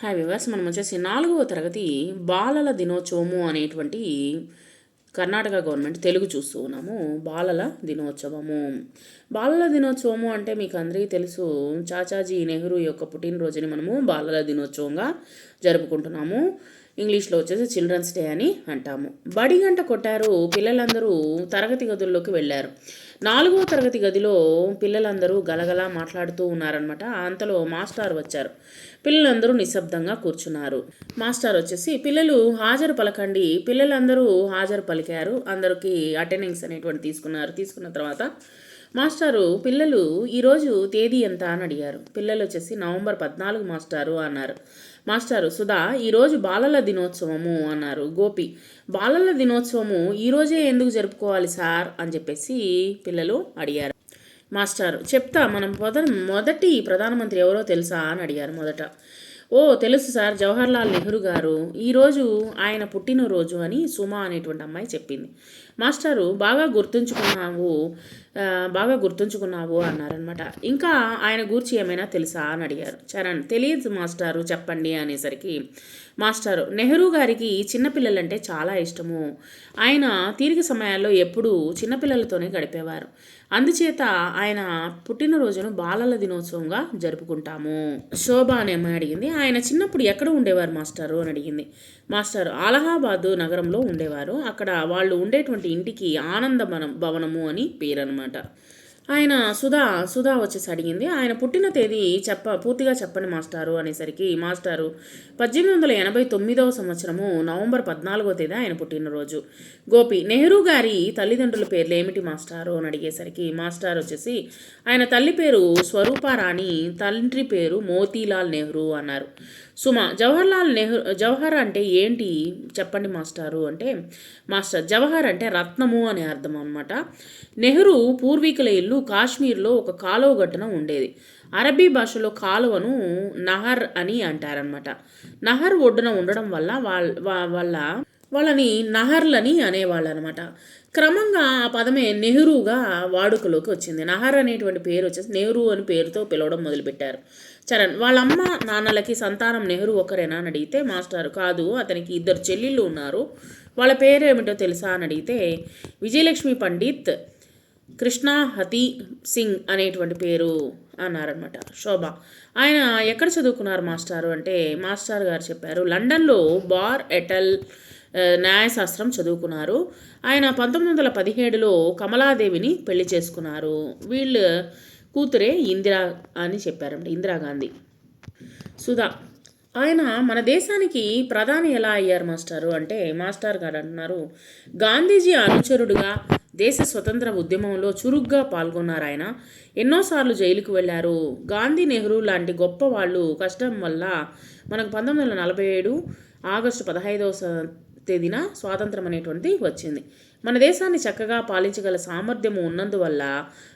Hi viewers మనం వచ్చేసి నాలుగవ తరగతి బాలల దినోత్సవము అనేటువంటి కర్ణాటక గవర్నమెంట్ తెలుగు చూస్తూ ఉన్నాము. బాలల దినోత్సవము. బాలల దినోత్సవము అంటే మీకు అందరికీ తెలుసు చాచాజీ నెహ్రూ యొక్క పుట్టినరోజుని మనము బాలల దినోత్సవంగా జరుపుకుంటున్నాము. ఇంగ్లీష్లో వచ్చేసి చిల్డ్రన్స్ డే అని అంటాము. బడి గంట కొట్టారు పిల్లలందరూ తరగతి గదుల్లోకి వెళ్ళారు. నాలుగవ తరగతి గదిలో పిల్లలందరూ గలగలా మాట్లాడుతూ ఉన్నారనమాట అంతలో మాస్టర్ వచ్చారు. పిల్లలందరూ నిశ్శబ్దంగా కూర్చున్నారు. మాస్టర్ వచ్చేసి పిల్లలు హాజరు పలకండి. పిల్లలందరూ హాజరు పలికారు. అందరికీ అటెండెన్స్ అనేటువంటి తీసుకున్నారు. తీసుకున్న తర్వాత మాస్టారు పిల్లలు ఈరోజు తేదీ ఎంత అని అడిగారు. పిల్లలు వచ్చేసి నవంబర్ పద్నాలుగు మాస్టారు అన్నారు. మాస్టారు సుధా ఈరోజు బాలల దినోత్సవము అన్నారు. గోపి బాలల దినోత్సవము ఈరోజే ఎందుకు జరుపుకోవాలి సార్? అని చెప్పేసి పిల్లలు అడిగారు. మాస్టారు చెప్తా మనం మొద మొదటి ప్రధానమంత్రి ఎవరో తెలుసా అని అడిగారు మొదట. ఓ తెలుసు సార్ జవహర్లాల్ నెహ్రూ గారు. ఈరోజు ఆయన పుట్టినరోజు అని సుమా అనేటువంటి అమ్మాయి చెప్పింది. మాస్టారు బాగా గుర్తుంచుకున్నావు బాగా గుర్తుంచుకున్నావు అన్నారనమాట ఇంకా ఆయన గూర్చి ఏమైనా తెలుసా అని అడిగారు. చరణ్ తెలియదు మాస్టారు చెప్పండి అనేసరికి మాస్టారు నెహ్రూ గారికి చిన్నపిల్లలంటే చాలా ఇష్టము. ఆయన తీరిక సమయాల్లో ఎప్పుడూ చిన్నపిల్లలతోనే గడిపేవారు. అందుచేత ఆయన పుట్టినరోజును బాలల దినోత్సవంగా జరుపుకుంటాము. శోభ అనే అమ్మాయి అడిగింది. ఆయన చిన్నప్పుడు ఎక్కడ ఉండేవారు మాస్టారు అని అడిగింది. మాస్టర్ అలహాబాదు నగరంలో ఉండేవారు. అక్కడ వాళ్ళు ఉండేటువంటి ఇంటికి ఆనంద భవనము అని పేరు అనమాట ఆయన సుధా సుధా వచ్చేసి అడిగింది. ఆయన పుట్టిన తేదీ చెప్ప పూర్తిగా చెప్పండి మాస్టారు అనేసరికి మాస్టారు పద్దెనిమిది వందల ఎనభై తొమ్మిదవ సంవత్సరము నవంబర్ పద్నాలుగో తేదీ ఆయన పుట్టినరోజు. గోపి నెహ్రూ గారి తల్లిదండ్రుల పేర్లు ఏమిటి మాస్టారు అని అడిగేసరికి మాస్టారు వచ్చేసి ఆయన తల్లి పేరు స్వరూపారాణి తండ్రి పేరు మోతీలాల్ నెహ్రూ అన్నారు. సుమ జవహర్లాల్ నెహ్రూ జవహర్ అంటే ఏంటి? చెప్పండి మాస్టారు అంటే మాస్టర్ జవహర్ అంటే రత్నము అనే అర్థం అనమాట నెహ్రూ పూర్వీకుల ఇల్లు కాశ్మీర్లో ఒక కాలువ గట్టున ఉండేది. అరబీ భాషలో కాలువను నహర్ అని అంటారనమాట నహర్ ఒడ్డున ఉండడం వల్ల వాళ్ళ వల్ల వాళ్ళని నహర్లని అనేవాళ్ళు అనమాట క్రమంగా ఆ పదమే నెహ్రూగా వాడుకలోకి వచ్చింది. నహర్ అనేటువంటి పేరు వచ్చేసి నెహ్రూ అని పేరుతో పిలవడం మొదలుపెట్టారు. చరణ్ వాళ్ళ అమ్మ నాన్నలకి సంతానం నెహ్రూ ఒకరేనా అని అడిగితే మాస్టర్ కాదు. అతనికి ఇద్దరు చెల్లెళ్ళు ఉన్నారు. వాళ్ళ పేరు ఏమిటో తెలుసా? అని అడిగితే విజయలక్ష్మి పండిత్ కృష్ణ హతి సింగ్ అనేటువంటి పేరు అన్నారనమాట శోభ. ఆయన ఎక్కడ చదువుకున్నారు మాస్టారు? అంటే మాస్టర్ గారు చెప్పారు లండన్లో బార్ ఎటల్ న్యాయశాస్త్రం చదువుకున్నారు. ఆయన పంతొమ్మిది వందల పదిహేడులో కమలాదేవిని పెళ్ళి చేసుకున్నారు. వీళ్ళు కూతురే ఇందిరా అని చెప్పారంట ఇందిరాగాంధీ సుధా. ఆయన మన దేశానికి ప్రధాని ఎలా అయ్యారు మాస్టారు? అంటే మాస్టర్ గారు అంటున్నారు గాంధీజీ అనుచరుడుగా దేశ స్వతంత్ర ఉద్యమంలో చురుగ్గా పాల్గొన్నారు ఆయన ఎన్నోసార్లు జైలుకు వెళ్ళారు. గాంధీ నెహ్రూ లాంటి గొప్ప వాళ్ళు కష్టం వల్ల మనకు పంతొమ్మిది వందల నలభై ఏడు ఆగస్టు పదహైదవ తేదీన స్వాతంత్రం అనేటువంటిది వచ్చింది. మన దేశాన్ని చక్కగా పాలించగల సామర్థ్యము ఉన్నందువల్ల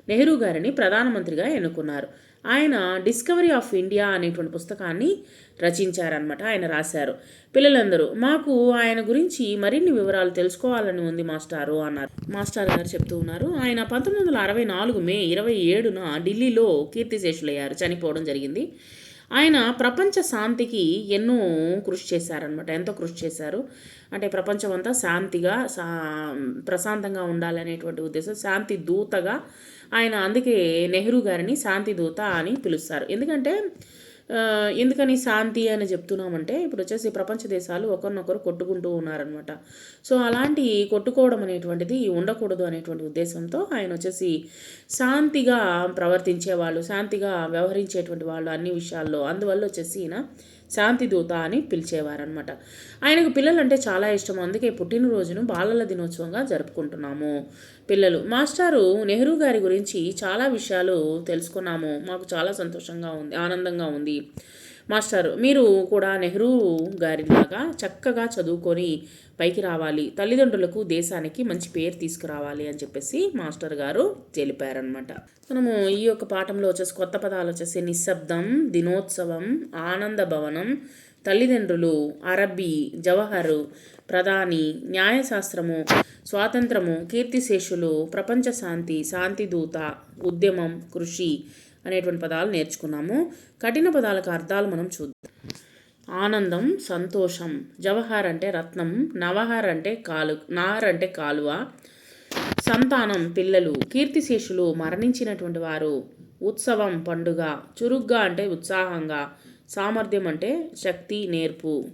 నెహ్రూ గారిని ప్రధానమంత్రిగా ఎన్నుకున్నారు. ఆయన డిస్కవరీ ఆఫ్ ఇండియా అనేటువంటి పుస్తకాన్ని రచించారనమాట ఆయన రాశారు. పిల్లలందరూ మాకు ఆయన గురించి మరిన్ని వివరాలు తెలుసుకోవాలని ఉంది మాస్టారు అన్నారు. మాస్టర్ గారు చెప్తూ ఉన్నారు ఆయన పంతొమ్మిది వందల అరవై నాలుగు మే ఇరవై ఏడున ఢిల్లీలో కీర్తిశేషులయ్యారు. చనిపోవడం జరిగింది. ఆయన ప్రపంచ శాంతికి ఎన్నో కృషి చేశారనమాట ఎంతో కృషి చేశారు. అంటే ప్రపంచం అంతా శాంతిగా సా ప్రశాంతంగా ఉండాలనేటువంటి ఉద్దేశం శాంతి దూతగా ఆయన అందుకే నెహ్రూ గారిని శాంతి దూత అని పిలుస్తారు. ఎందుకంటే ఎందుకని శాంతి అని చెప్తున్నామంటే ఇప్పుడు వచ్చేసి ప్రపంచ దేశాలు ఒకరినొకరు కొట్టుకుంటూ ఉన్నారనమాట సో అలాంటి కొట్టుకోవడం అనేటువంటిది ఉండకూడదు అనేటువంటి ఉద్దేశంతో ఆయన వచ్చేసి శాంతిగా ప్రవర్తించే వాళ్ళు శాంతిగా వ్యవహరించేటువంటి వాళ్ళు అన్ని విషయాల్లో. అందువల్ల వచ్చేసి ఈయన శాంతి దూత అని పిలిచేవారనమాట ఆయనకు పిల్లలు అంటే చాలా ఇష్టం. అందుకే పుట్టినరోజును బాలల దినోత్సవంగా జరుపుకుంటున్నాము. పిల్లలు మాస్టారు నెహ్రూ గారి గురించి చాలా విషయాలు తెలుసుకున్నాము. మాకు చాలా సంతోషంగా ఉంది ఆనందంగా ఉంది. మాస్టారు మీరు కూడా నెహ్రూ గారిలాగా చక్కగా చదువుకొని పైకి రావాలి. తల్లిదండ్రులకు దేశానికి మంచి పేరు తీసుకురావాలి అని చెప్పేసి మాస్టర్ గారు తెలిపారనమాట మనము ఈ యొక్క పాఠంలో వచ్చేసి కొత్త పదాలు వచ్చేసి నిశ్శబ్దం దినోత్సవం ఆనంద భవనం తల్లిదండ్రులు అరబ్బీ జవహరు ప్రధాని న్యాయశాస్త్రము స్వాతంత్రము కీర్తిశేషులు ప్రపంచ శాంతి శాంతిదూత ఉద్యమం కృషి అనేటువంటి పదాలు నేర్చుకున్నాము. కఠిన పదాలకు అర్థాలు మనం చూద్దాం. ఆనందం సంతోషం జవహర్ అంటే రత్నం నవహర్ అంటే కాలు నాహర్ అంటే కాలువ సంతానం పిల్లలు కీర్తిశేషులు మరణించినటువంటి వారు ఉత్సవం పండుగ చురుగ్గా అంటే ఉత్సాహంగా సామర్థ్యం అంటే శక్తి నేర్పు.